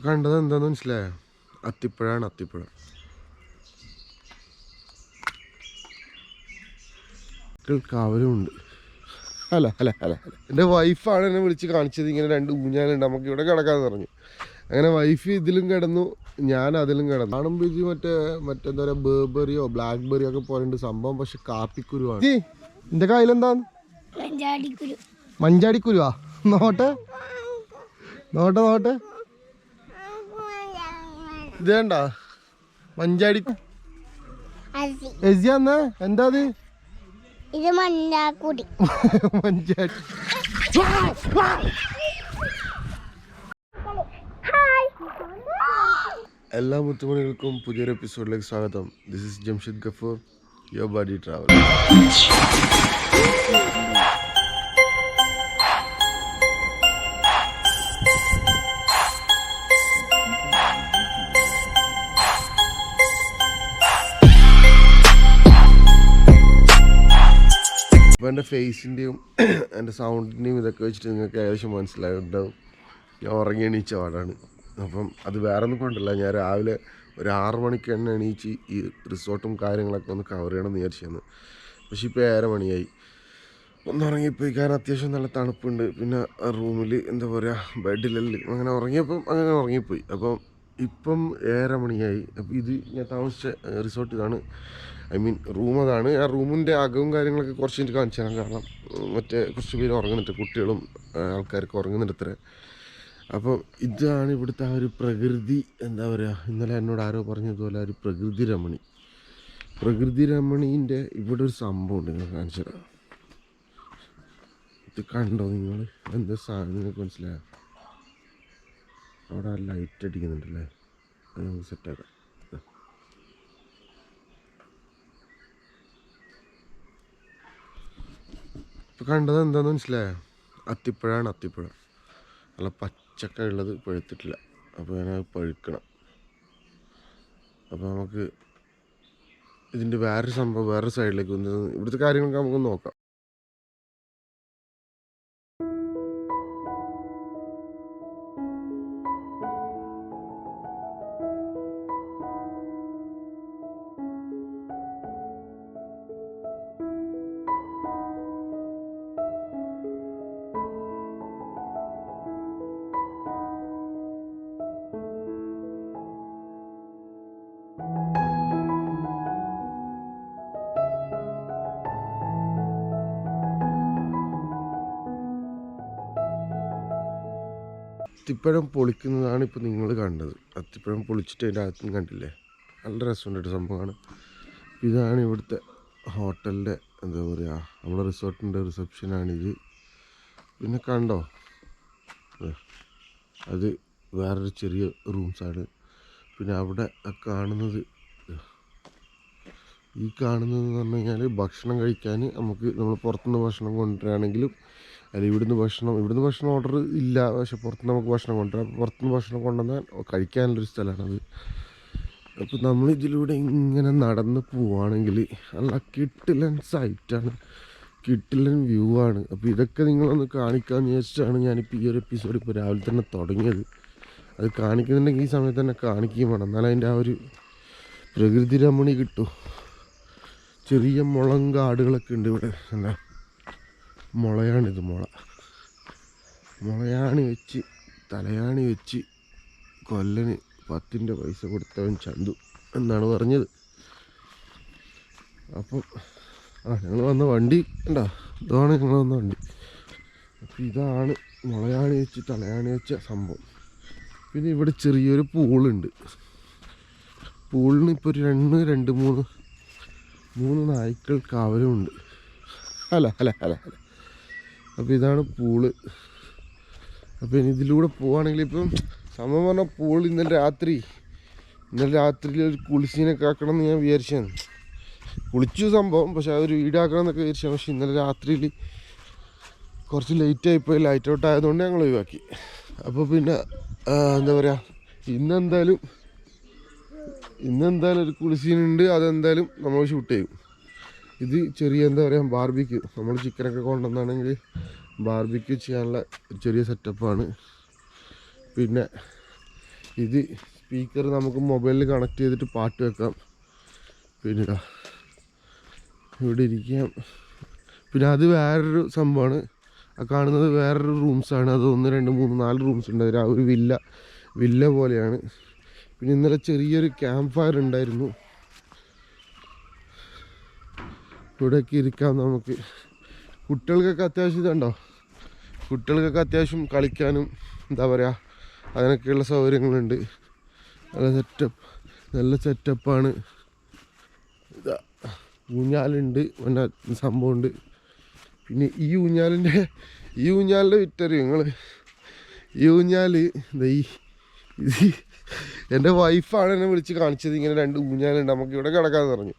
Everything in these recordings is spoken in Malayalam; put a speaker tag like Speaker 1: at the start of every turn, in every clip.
Speaker 1: ഇപ്പൊ കണ്ടത് എന്താന്ന് മനസ്സിലായോ? അത്തിപ്പഴാണ് അത്തിപ്പഴം. കാവലുമുണ്ട്. അല്ല അല്ല അല്ല അല്ല. എന്റെ വൈഫാണ് എന്നെ വിളിച്ച് കാണിച്ചത്. ഇങ്ങനെ രണ്ട് ഊഞ്ഞാലുണ്ട്. നമുക്ക് ഇവിടെ കിടക്കാന്ന് പറഞ്ഞു. അങ്ങനെ വൈഫ് ഇതിലും കിടന്നു ഞാൻ അതിലും കിടന്നു. കാണുമ്പോൾ ഇത് മറ്റേ മറ്റെന്താ പറയുക ബേബറിയോ ബ്ലാക്ക് ബെറിയോ ഒക്കെ പോലുണ്ട് സംഭവം. പക്ഷെ കാപ്പിക്കുരുവാണ്. എന്റെ എന്റെ കയ്യിലെന്താന്ന്
Speaker 2: മഞ്ചാടിക്കുരു.
Speaker 1: മഞ്ചാടിക്കുരുവാ? നോട്ടെ. നോട്ടെ നോട്ടെ. ഇത് വേണ്ട മഞ്ചാടി എസിയാന്ന് എന്താ അത്?
Speaker 2: ഇത് മഞ്ഞാക്കുടി.
Speaker 1: മഞ്ചാടി. എല്ലാ മുത്തുമണികൾക്കും പുതിയൊരു എപ്പിസോഡിലേക്ക് സ്വാഗതം. This is Jamshid Gafoor your buddy travel എന്റെ ഫേസിന്റെയും എന്റെ സൗണ്ടിന്റെയും ഇതൊക്കെ വെച്ചിട്ട് നിങ്ങൾക്ക് ഏകദേശം മനസ്സിലായിട്ടുണ്ടാവും. ഞാൻ ഉറങ്ങി എണീച്ച പാടാണ്. അപ്പം അത് വേറെ ഒന്നും കൊണ്ടല്ല. ഞാൻ രാവിലെ ഒരു ആറ് മണിക്ക് തന്നെ എണീച്ച് ഈ റിസോർട്ടും കാര്യങ്ങളൊക്കെ ഒന്ന് കവർ ചെയ്യണം എന്ന് വിചാരിച്ചെന്ന് പക്ഷേ ഇപ്പോൾ ഏഴര മണിയായി. ഒന്ന് ഉറങ്ങിപ്പോയി. കാരണം അത്യാവശ്യം നല്ല തണുപ്പുണ്ട്. പിന്നെ റൂമിൽ എന്താ പറയുക ബെഡിലെല്ലാം. അങ്ങനെ ഉറങ്ങിയപ്പം അങ്ങനെ ഉറങ്ങിപ്പോയി. അപ്പം ഇപ്പം ഏഴര മണിയായി. അപ്പം ഇത് ഞാൻ താമസിച്ച റിസോർട്ട് ഇതാണ് ഐ മീൻ റൂം അതാണ്. ആ റൂമിന്റെ അകവും കാര്യങ്ങളൊക്കെ കുറച്ച് എനിക്ക് കാണിച്ചു തരാം. കാരണം മറ്റേ കുറച്ച് പേര് ഉറങ്ങുന്നുണ്ട്. കുട്ടികളും ആൾക്കാർക്ക് ഉറങ്ങുന്നുണ്ട് അപ്പോൾ ഇതാണ് ഇവിടുത്തെ ആ ഒരു പ്രകൃതി. എന്താ പറയുക ഇന്നലെ എന്നോട് ആരോ പറഞ്ഞതുപോലെ ആ ഒരു പ്രകൃതി രമണി. പ്രകൃതി രമണീന്റെ ഇവിടെ ഒരു സംഭവം ഉണ്ട്. നിങ്ങൾ കാണിച്ചു തരാം. ഇത് കണ്ടോ നിങ്ങൾ എന്താ സാധനം? നിങ്ങൾക്ക് മനസ്സിലായോ? അവിടെ ലൈറ്റ് അടിക്കുന്നുണ്ടല്ലേ? അത് നമുക്ക് സെറ്റാക്കാം ഇപ്പം കണ്ടത് എന്താന്ന് മനസ്സിലായോ? അത്തിപ്പഴാണ് അത്തിപ്പഴം. നല്ല പച്ചക്ക ഉള്ളത് പഴുത്തിട്ടില്ല അപ്പോൾ ഞാനത് പഴുക്കണം. അപ്പോൾ നമുക്ക് ഇതിന്റെ വേറൊരു സംഭവം വേറൊരു സൈഡിലേക്ക് ഇവിടുത്തെ കാര്യങ്ങളൊക്കെ നമുക്ക് നോക്കാം. അത്തിപ്പഴം പൊളിക്കുന്നതാണ് ഇപ്പോൾ നിങ്ങൾ കണ്ടത്. അത്തിപ്പഴം പൊളിച്ചിട്ട് അതിന്റെ അകത്തും കണ്ടില്ലേ? നല്ല രസമുണ്ട് ഒരു സംഭവമാണ് ഇതാണ് ഇവിടുത്തെ ഹോട്ടലിന്റെ എന്താ പറയുക നമ്മുടെ റിസോർട്ടിന്റെ റിസപ്ഷനാണിത് പിന്നെ കണ്ടോ? അത് വേറൊരു ചെറിയ റൂംസാണ്. പിന്നെ അവിടെ കാണുന്നത് ഈ കാണുന്നത് എന്ന് പറഞ്ഞു കഴിഞ്ഞാൽ ഭക്ഷണം കഴിക്കാൻ നമുക്ക് നമ്മൾ പുറത്തുനിന്ന് ഭക്ഷണം കൊണ്ടുവരികയാണെങ്കിലും അല്ല ഇവിടുന്ന് ഭക്ഷണം ഇവിടുന്ന് ഭക്ഷണം ഓർഡർ ഇല്ല. പക്ഷെ പുറത്ത് നമുക്ക് ഭക്ഷണം കൊണ്ടുവരാം. പുറത്തുനിന്ന് ഭക്ഷണം കൊണ്ടുവന്നാൽ കഴിക്കാനുള്ളൊരു സ്ഥലമാണത്. അപ്പോൾ നമ്മൾ ഇതിലൂടെ ഇങ്ങനെ നടന്ന് പോവുകയാണെങ്കിൽ നല്ല കിട്ടിലൻ സൈറ്റാണ് കിട്ടിലൻ വ്യൂ ആണ്. അപ്പോൾ ഇതൊക്കെ നിങ്ങളൊന്ന് കാണിക്കാമെന്ന് വിചാരിച്ചിട്ടാണ് ഞാനിപ്പോൾ ഈ ഒരു എപ്പിസോഡ് ഇപ്പോൾ രാവിലെ തന്നെ തുടങ്ങിയത്. അത് കാണിക്കുന്നുണ്ടെങ്കിൽ ഈ സമയത്ത് തന്നെ കാണിക്കുകയും വേണം. എന്നാലും അതിന്റെ ആ ഒരു പ്രകൃതി രമണി കിട്ടും. ചെറിയ മുളങ്കാടുകളൊക്കെ ഉണ്ട് ഇവിടെ. എന്താ മുളയാണിത് മുള. മുളയാണി വെച്ച് തലയാണി വെച്ച് കൊല്ലന് പത്തിന്റെ പൈസ കൊടുത്തവൻ ചന്തു എന്നാണ് പറഞ്ഞത്. അപ്പം ആ ഞങ്ങൾ വന്ന വണ്ടി ഉണ്ടോ ഇതാണ് ഞങ്ങൾ വന്ന വണ്ടി. അപ്പം ഇതാണ് മുളയാണി വെച്ച് തലയാണി വെച്ച സംഭവം. പിന്നെ ഇവിടെ ചെറിയൊരു പൂളുണ്ട്. പൂളിന് ഇപ്പോൾ ഒരു രണ്ട് രണ്ട് മൂന്ന് മൂന്ന് നായ്ക്കൾ കാവലുമുണ്ട് അല്ല അല്ല അല്ല അല്ല. അപ്പോൾ ഇതാണ് പൂൾ. അപ്പോൾ ഇനി ഇതിലൂടെ പോവുകയാണെങ്കിൽ ഇപ്പം സമയം പറഞ്ഞാൽ പൂൾ ഇന്നലെ രാത്രി ഇന്നലെ രാത്രിയിൽ ഒരു കുളിച്ചീനെ കാക്കണം എന്ന് ഞാൻ വിചാരിച്ചാണ് കുളിച്ചു സംഭവം പക്ഷെ അതൊരു വീടാക്കണം എന്നൊക്കെ വിചാരിച്ചാണ് പക്ഷെ ഇന്നലെ രാത്രിയിൽ കുറച്ച് ലേറ്റായിപ്പോയി ലൈറ്റ് ഔട്ട് ആയതുകൊണ്ട് ഞങ്ങൾ ഒഴിവാക്കി. അപ്പോൾ പിന്നെ എന്താ പറയുക ഇന്നെന്തായാലും ഇന്നെന്തായാലും ഒരു കുളിസീനുണ്ട് അതെന്തായാലും നമ്മൾ ഷൂട്ട് ചെയ്യും. ഇത് ചെറിയ എന്താ പറയുക ബാർബിക്ക് നമ്മൾ ചിക്കനൊക്കെ കൊണ്ടുവന്നാണെങ്കിൽ ബാർബിക്ക് ചെയ്യാനുള്ള ചെറിയ സെറ്റപ്പാണ് പിന്നെ ഇത് സ്പീക്കർ നമുക്ക് മൊബൈലിൽ കണക്ട് ചെയ്തിട്ട് പാട്ട് വെക്കാം. പിന്നെ ഇവിടെ ഇരിക്കാം. പിന്നെ അത് വേറൊരു സംഭവമാണ്. ആ കാണുന്നത് വേറൊരു റൂംസാണ് അത് ഒന്ന് രണ്ട് മൂന്ന് നാല് റൂംസ് ഉണ്ട്. ആ ഒരു വില്ല വില്ല പോലെയാണ്. പിന്നെ ഇന്നലെ ചെറിയൊരു ക്യാമ്പ് ഫയർ ഉണ്ടായിരുന്നു. ഇവിടെയൊക്കെ ഇരിക്കാം നമുക്ക്. കുട്ടികൾക്കൊക്കെ അത്യാവശ്യം ഇതുണ്ടോ? കുട്ടികൾക്കൊക്കെ അത്യാവശ്യം കളിക്കാനും എന്താ പറയുക അതിനൊക്കെയുള്ള സൗകര്യങ്ങളുണ്ട്. നല്ല സെറ്റപ്പ് നല്ല സെറ്റപ്പാണ് ഇതാ ഊഞ്ഞാലുണ്ട്. പിന്നെ സംഭവമുണ്ട്. പിന്നെ ഈ ഊഞ്ഞാലിന്റെ ഈ ഊഞ്ഞാലിന്റെ വിറ്ററിയോ നിങ്ങൾ ഈ ഊഞ്ഞാൽ ദാ ഈ ഇത് എന്റെ വൈഫാണ് എന്നെ വിളിച്ച് കാണിച്ചത്. ഇങ്ങനെ രണ്ട് ഊഞ്ഞാലുണ്ട്. നമുക്ക് ഇവിടെ കിടക്കാമെന്ന് പറഞ്ഞു.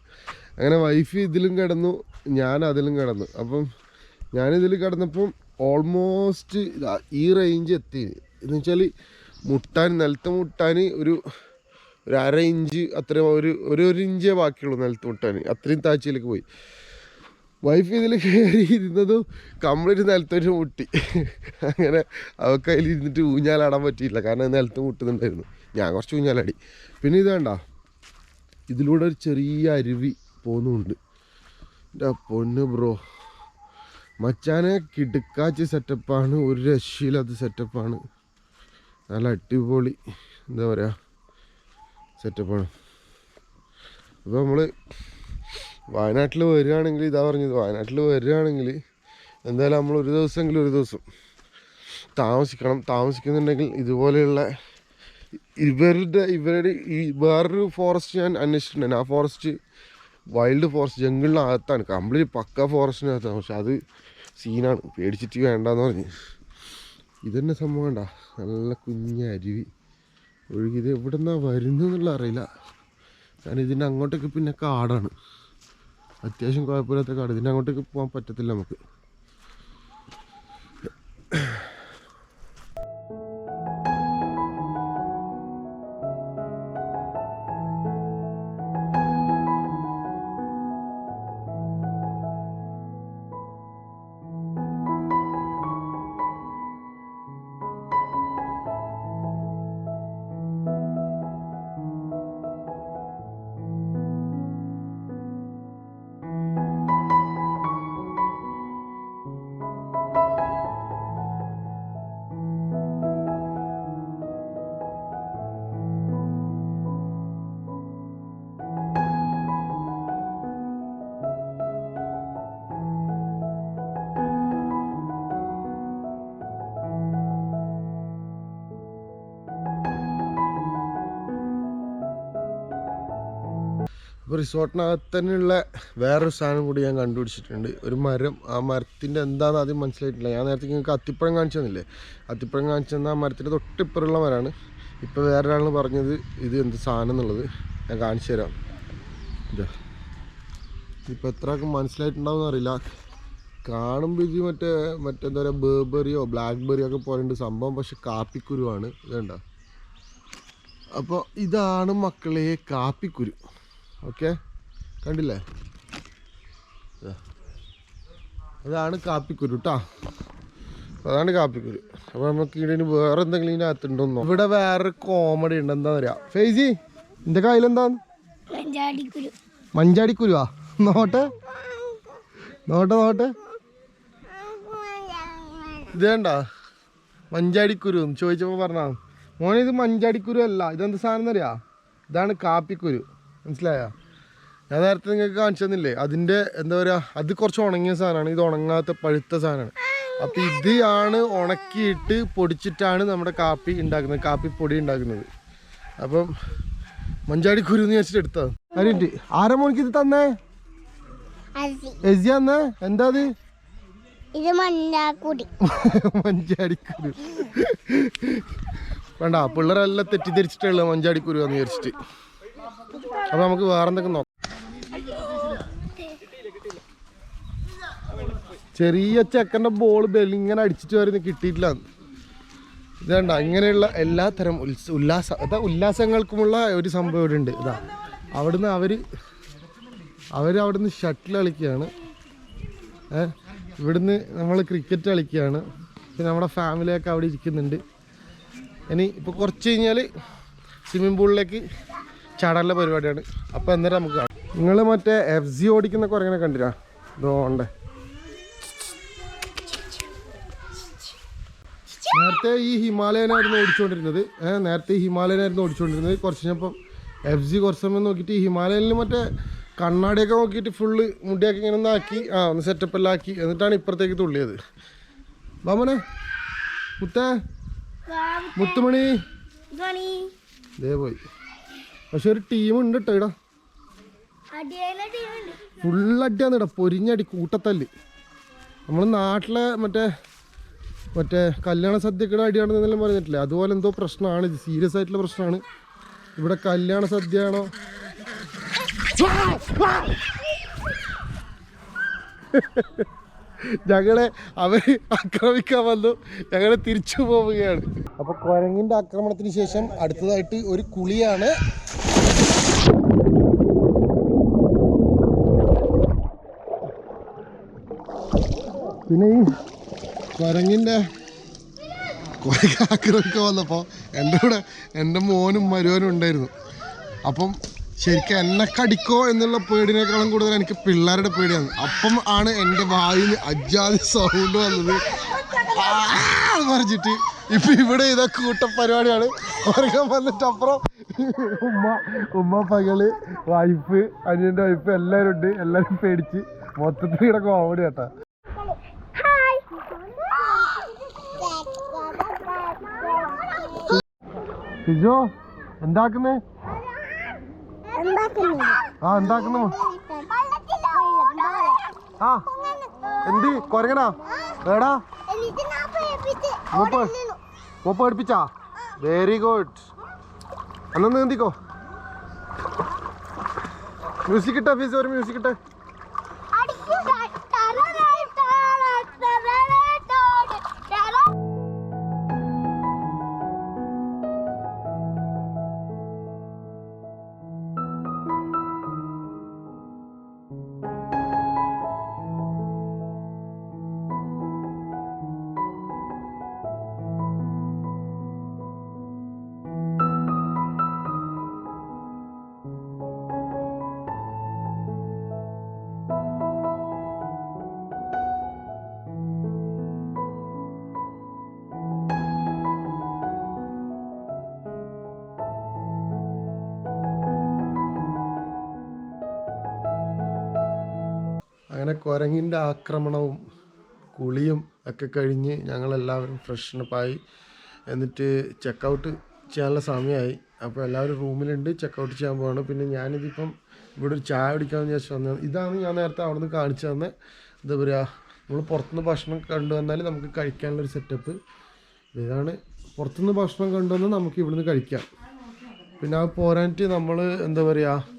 Speaker 1: അങ്ങനെ വൈഫ് ഇതിലും കിടന്നു ഞാൻ അതിലും കിടന്നു. അപ്പം ഞാനിതിൽ കിടന്നപ്പം ഓൾമോസ്റ്റ് ഈ റേഞ്ച് എത്തി. എന്ന് വെച്ചാൽ മുട്ടാൻ നിലത്ത് മുട്ടാൻ ഒരു ഒരു അര ഇഞ്ച് അത്ര ഒരു ഒരു ഒരു ഇഞ്ചേ ബാക്കിയുള്ളൂ നിലത്ത് മുട്ടാൻ അത്രയും താഴ്ചയിലേക്ക് പോയി. വൈഫ് ഇതിൽ കയറി ഇരുന്നതും കംപ്ലീറ്റ് നിലത്തൊരു മുട്ടി. അങ്ങനെ അവൾക്ക് അതിൽ ഇരുന്നിട്ട് ഊഞ്ഞാലാടാൻ പറ്റിയില്ല. കാരണം നിലത്ത് മുട്ടുന്നുണ്ടായിരുന്നു. ഞാൻ കുറച്ച് ഊഞ്ഞാലാടി. പിന്നെ ഇത് വേണ്ട ഇതിലൂടെ ഒരു ചെറിയ അരുവി. പോകുന്നുണ്ട് എന്റെ പൊന്ന് ബ്രോ. മച്ചാനെ കിടുക്കാച്ച് സെറ്റപ്പാണ് ഒരു രക്ഷയില്ലാത്ത സെറ്റപ്പാണ് നല്ല അടിപൊളി എന്താ പറയുക സെറ്റപ്പാണ് അപ്പോൾ നമ്മൾ വയനാട്ടിൽ വരികയാണെങ്കിൽ ഇതാ പറഞ്ഞത്. വയനാട്ടിൽ വരികയാണെങ്കിൽ എന്തായാലും നമ്മൾ ഒരു ദിവസമെങ്കിലും ഒരു ദിവസം താമസിക്കണം. താമസിക്കുന്നുണ്ടെങ്കിൽ ഇതുപോലെയുള്ള ഇവരുടെ ഇവരുടെ ഈ വേറൊരു ഫോറസ്റ്റ് ഞാൻ അന്വേഷിച്ചിട്ടുണ്ടായിരുന്നു ആ ഫോറസ്റ്റ് വൈൽഡ് ഫോറസ്റ്റ് ജംഗിളിനകത്താണ്. കംപ്ലീറ്റ് പക്ക ഫോറസ്റ്റിനകത്താണ്. പക്ഷെ അത് സീനാണ്. പേടിച്ചിട്ട് വേണ്ടെന്ന് പറഞ്ഞ്. ഇതന്നെ സംഭവം കണ്ട? നല്ല കുഞ്ഞ അരുവി. ഒഴുകി ഇത് എവിടെ നിന്നാണ് വരുന്നതെന്നുള്ള അറിയില്ല. കാരണം ഇതിന്റെ അങ്ങോട്ടേക്ക് പിന്നെ കാടാണ്. അത്യാവശ്യം കുഴപ്പമില്ലാത്ത കാട്. ഇതിന്റെ അങ്ങോട്ടേക്ക് പോകാൻ പറ്റത്തില്ല നമുക്ക്. അപ്പോൾ റിസോർട്ടിനകത്ത് തന്നെയുള്ള വേറൊരു സാധനം കൂടി ഞാൻ കണ്ടുപിടിച്ചിട്ടുണ്ട്. ഒരു മരം ആ മരത്തിന്റെ എന്താണെന്ന് ആദ്യം മനസ്സിലായിട്ടില്ല. ഞാൻ നേരത്തെ നിങ്ങൾക്ക് അത്തിപ്പഴം കാണിച്ചു തന്നില്ലേ? അത്തിപ്പഴം കാണിച്ചു തന്ന ആ മരത്തിന്റെ തൊട്ടിപ്പുറമുള്ള മരമാണ്. ഇപ്പോൾ വേറൊരാളാണ് പറഞ്ഞത് ഇത് എന്ത് സാധനം എന്നുള്ളത് ഞാൻ കാണിച്ചു തരാം. ഇതാ. ഇപ്പോൾ എത്ര ആൾക്ക് മനസ്സിലായിട്ടുണ്ടാവും അറിയില്ല. കാണുമ്പോൾ ഇത് മറ്റേ മറ്റെന്താ പറയുക ബേബറിയോ ബ്ലാക്ക് ബെറിയോ ഒക്കെ പോലെയുണ്ട് സംഭവം പക്ഷെ കാപ്പിക്കുരുവാണ് ഇതേണ്ട അപ്പോൾ ഇതാണ് മക്കളെ കാപ്പിക്കുരു. ഓക്കെ? കണ്ടില്ലേ. അതാണ് കാപ്പിക്കുരു കേട്ടോ അതാണ് കാപ്പിക്കുരു. അപ്പോൾ നമുക്ക് ഇതിന് വേറെ എന്തെങ്കിലും ഇതിനകത്തുണ്ടോന്നോ ഇവിടെ വേറൊരു കോമഡി ഉണ്ട്. എന്താ പറയാ ഫേസി നിന്റെ കയ്യിലെന്താന്ന്
Speaker 2: എന്താന്ന്?
Speaker 1: മഞ്ചാടിക്കുരുവാ നോട്ടെ. നോട്ടെ നോട്ടെ. ഇതേണ്ട മഞ്ചാടിക്കുരു ചോദിച്ചപ്പോൾ പറഞ്ഞാ മോനെ ഇത് മഞ്ചാടിക്കുരു അല്ല. ഇതെന്ത് സാധനം എന്നറിയാ ഇതാണ് കാപ്പിക്കുരു. മനസ്സിലായോ? ഞാൻ നേരത്തെ നിങ്ങൾക്ക് കാണിച്ചു തന്നില്ലേ? അതിന്റെ എന്താ പറയുക അത് കുറച്ച് ഉണങ്ങിയ സാധനമാണ്. ഇത് ഉണങ്ങാത്ത പഴുത്ത സാധനമാണ്. അപ്പം ഇത് ആണ് ഉണക്കിയിട്ട് പൊടിച്ചിട്ടാണ് നമ്മുടെ കാപ്പി ഉണ്ടാക്കുന്നത് കാപ്പി പൊടി ഉണ്ടാക്കുന്നത്. അപ്പം മഞ്ചാടിക്കുരു എന്ന് വെച്ചിട്ട് എടുത്തത്. അരിണ്ട് ആരാ മോനിക്ക് ഇത് തന്നേ?
Speaker 2: അസി.
Speaker 1: എസി തന്നേ? എന്താ അത്?
Speaker 2: ഇത് മഞ്ഞാക്കുടി.
Speaker 1: മഞ്ചാടിക്കുരു വേണ്ട പിള്ളേരെല്ലാം തെറ്റിദ്ധരിച്ചിട്ടുള്ള മഞ്ചാടിക്കുരു എന്ന് വിചാരിച്ചിട്ട്. അപ്പൊ നമുക്ക് വേറെ എന്തൊക്കെ നോക്കാം? ചെറിയ ചെക്കന്റെ ബോൾ ബെല്ലിങ്ങനെ അടിച്ചിട്ട് വരുന്ന കിട്ടിയിട്ടില്ല. ഇതേണ്ട അങ്ങനെയുള്ള എല്ലാ തരം ഉത്സ ഉല്ലാസ അതാ ഉല്ലാസങ്ങൾക്കുമുള്ള ഒരു സംഭവം ഇവിടെ ഉണ്ട് ഇതാ അവിടുന്ന് അവർ അവർ അവിടുന്ന് ഷട്ടിൽ കളിക്കുകയാണ്. ഇവിടുന്ന് നമ്മൾ ക്രിക്കറ്റ് കളിക്കുകയാണ്. പിന്നെ നമ്മുടെ ഫാമിലിയൊക്കെ അവിടെ ഇരിക്കുന്നുണ്ട്. ഇനി ഇപ്പോൾ കുറച്ച് കഴിഞ്ഞാൽ സ്വിമ്മിംഗ് പൂളിലേക്ക് ചാടാനുള്ള പരിപാടിയാണ്. അപ്പോൾ എന്നിട്ട് നമുക്ക് കാണാം. നിങ്ങൾ മറ്റേ എഫ് ജി ഓടിക്കുന്ന കുരങ്ങനെ കണ്ടിരാ ഇതോണ്ടേ നേരത്തെ ഈ ഹിമാലയനായിരുന്നു ഓടിച്ചുകൊണ്ടിരുന്നത്. നേരത്തെ ഈ ഹിമാലയനായിരുന്നു ഓടിച്ചുകൊണ്ടിരുന്നത്. കുറച്ച് കഴിഞ്ഞപ്പം എഫ് ജി കുറച്ച് സമയം നോക്കിയിട്ട് ഈ ഹിമാലയനിൽ മറ്റേ കണ്ണാടിയൊക്കെ നോക്കിയിട്ട് ഫുള്ള് മുടിയൊക്കെ ഇങ്ങനെ ഒന്നാക്കി ആ ഒന്ന് സെറ്റപ്പ് എല്ലാം ആക്കി. എന്നിട്ടാണ് ഇപ്പുറത്തേക്ക് തുള്ളിയത്. ബാമനെ മുത്തേ. മുത്തുമണി. ദേ പോയി. പക്ഷെ ഒരു ടീം ഉണ്ട് കേട്ടോ ഇടാ. ഫുള്ളടിയാന്ന് ഇടാ. പൊരിഞ്ഞടി കൂട്ടത്തല്ല്. നമ്മൾ നാട്ടിലെ മറ്റേ മറ്റേ കല്യാണ സദ്യക്കിടെ അടിയാണെന്നെല്ലാം പറഞ്ഞിട്ടില്ലേ? അതുപോലെ എന്തോ പ്രശ്നമാണ് ഇത്. സീരിയസ് ആയിട്ടുള്ള പ്രശ്നമാണ്. ഇവിടെ കല്യാണ സദ്യയാണോ? ഞങ്ങളെ അവർ ആക്രമിക്കാൻ വന്നു. ഞങ്ങളെ തിരിച്ചു പോവുകയാണ്. അപ്പൊ കുരങ്ങിന്റെ ആക്രമണത്തിന് ശേഷം അടുത്തതായിട്ട് ഒരു കുളിയാണ് പിന്നെ ഈ കുരങ്ങിന്റെ കുരങ്ങ് കാക്കറൊക്കെ വന്നപ്പോൾ എന്റെ കൂടെ എന്റെ മോനും മരുവനും ഉണ്ടായിരുന്നു. അപ്പം ശരിക്കും എന്നെ കടിക്കോ എന്നുള്ള പേടിനേക്കാളും കൂടുതൽ എനിക്ക് പിള്ളേരുടെ പേടിയാണ്. അപ്പം ആണ് എന്റെ വായിൽ അജാതി സൗണ്ട് വന്നത്. പറഞ്ഞിട്ട് ഇപ്പൊ ഇവിടെ ഇതാ കൂട്ട പരിപാടിയാണ് ഉറങ്ങാൻ വന്നിട്ട് അപ്പുറം ഉമ്മ ഉമ്മ പകൾ വൈഫ് അനിയന്റെ വൈഫ് എല്ലാവരും ഉണ്ട്. എല്ലാവരും പേടിച്ച് മൊത്തത്തിൽ ഇവിടെ കോമഡി കേട്ടാ ഫിജോ എന്താക്കുന്നേ? ആ എന്താക്കുന്നു? ആ എന്ത്? കൊരങ്ങനാ? എടാ. മൂപ്പ് മൂപ്പ് പഠിപ്പിച്ചാ? വെരി ഗുഡ് അന്നൊന്ന് നീന്തിക്കോ. മ്യൂസിക് ഇട്ടാ ഫീസ് ഒരു മ്യൂസിക് ഇട്ടേ. കുരങ്ങിന്റെ ആക്രമണവും കുളിയും ഒക്കെ കഴിഞ്ഞ് ഞങ്ങളെല്ലാവരും ഫ്രഷനപ്പായി എന്നിട്ട് ചെക്കൗട്ട് ചെയ്യാനുള്ള സമയമായി. അപ്പോൾ എല്ലാവരും റൂമിലുണ്ട് ചെക്കൗട്ട് ചെയ്യാൻ പോവാണ്. പിന്നെ ഞാനിതിപ്പം ഇവിടെ ഒരു ചായ കുടിക്കാമെന്ന് വിചാരിച്ചു വന്നത് ഇതാണ് ഞാൻ നേരത്തെ അവിടെ നിന്ന് കാണിച്ചു തന്നെ എന്താ പറയുക നമ്മൾ പുറത്തുനിന്ന് ഭക്ഷണം കൊണ്ടുവന്നാൽ നമുക്ക് കഴിക്കാനുള്ളൊരു സെറ്റപ്പ് ഇതാണ് പുറത്തുനിന്ന് ഭക്ഷണം കൊണ്ടുവന്ന് നമുക്ക് ഇവിടുന്ന് കഴിക്കാം. പിന്നെ ആ പോരാഞ്ഞിട്ട് നമ്മൾ എന്താ പറയുക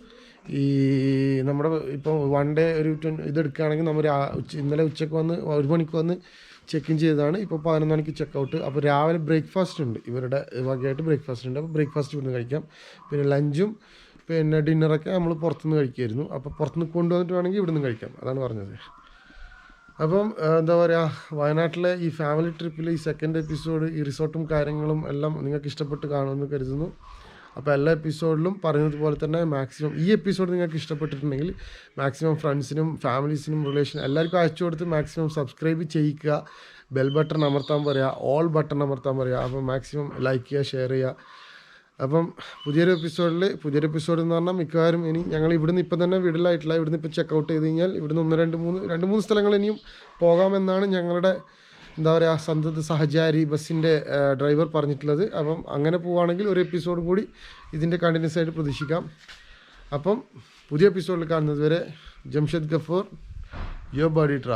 Speaker 1: ഈ നമ്മുടെ ഇപ്പോൾ വൺ ഡേ ഒരു ട്വൻ- ഇത് എടുക്കുകയാണെങ്കിൽ നമ്മൾ ഉച്ച ഇന്നലെ ഉച്ചയ്ക്ക് വന്ന് ഒരു മണിക്ക് വന്ന് ചെക്ക് ഇൻ ചെയ്തതാണ്. ഇപ്പോൾ പതിനൊന്ന് മണിക്ക് ചെക്ക് ഔട്ട് അപ്പോൾ രാവിലെ ബ്രേക്ക്ഫാസ്റ്റ് ഉണ്ട്. ഇവരുടെ വകയായിട്ട് ബ്രേക്ക്ഫാസ്റ്റ് ഉണ്ട്. അപ്പോൾ ബ്രേക്ക്ഫാസ്റ്റ് ഇവിടുന്ന് കഴിക്കാം. പിന്നെ ലഞ്ചും പിന്നെ ഡിന്നറൊക്കെ നമ്മൾ പുറത്തുനിന്ന് കഴിക്കുമായിരുന്നു. അപ്പോൾ പുറത്തുനിന്ന് കൊണ്ടുവന്നിട്ട് വേണമെങ്കിൽ ഇവിടുന്ന് കഴിക്കാം. അതാണ് പറഞ്ഞത്. അപ്പം എന്താ പറയുക വയനാട്ടിലെ ഈ ഫാമിലി ട്രിപ്പിൽ ഈ സെക്കൻഡ് എപ്പിസോഡ് ഈ റിസോർട്ടും കാര്യങ്ങളും എല്ലാം നിങ്ങൾക്ക് ഇഷ്ടപ്പെട്ട് കാണുമെന്ന് കരുതുന്നു. അപ്പോൾ എല്ലാ എപ്പിസോഡിലും പറഞ്ഞതുപോലെ തന്നെ മാക്സിമം ഈ എപ്പിസോഡ് നിങ്ങൾക്ക് ഇഷ്ടപ്പെട്ടിട്ടുണ്ടെങ്കിൽ മാക്സിമം ഫ്രണ്ട്സിനും ഫാമിലീസിനും റിലേഷൻ എല്ലാവർക്കും അയച്ചു കൊടുത്ത് മാക്സിമം സബ്സ്ക്രൈബ് ചെയ്യിക്കുക. ബെൽ ബട്ടൺ അമർത്താൻ പറയുക ഓൾ ബട്ടൺ അമർത്താൻ പറയുക അപ്പോൾ മാക്സിമം ലൈക്ക് ചെയ്യുക ഷെയർ ചെയ്യുക. അപ്പം പുതിയൊരു എപ്പിസോഡിൽ പുതിയൊരു എപ്പിസോഡ് എന്ന് പറഞ്ഞാൽ മിക്കവാറും ഇനി ഞങ്ങൾ ഇവിടുന്ന് ഇപ്പം തന്നെ വിടലായിട്ടില്ല. ഇവിടുന്ന് ഇപ്പം ചെക്കൗട്ട് ചെയ്ത് കഴിഞ്ഞാൽ ഇവിടുന്ന് ഒന്ന് രണ്ട് മൂന്ന് രണ്ട് മൂന്ന് സ്ഥലങ്ങൾ ഇനിയും പോകാമെന്നാണ് ഞങ്ങളുടെ എന്താ പറയുക സന്തത സഹചാരി ബസ്സിന്റെ ഡ്രൈവർ പറഞ്ഞിട്ടുള്ളത്. അപ്പം അങ്ങനെ പോവുകയാണെങ്കിൽ ഒരു എപ്പിസോഡ് കൂടി ഇതിന്റെ കണ്ടിന്യൂസ് ആയിട്ട് പ്രതീക്ഷിക്കാം. അപ്പം പുതിയ എപ്പിസോഡിൽ കാണുന്നത് വരെ ജംഷദ് ഗഫൂർ യോ ബോഡി ട്രാവൽ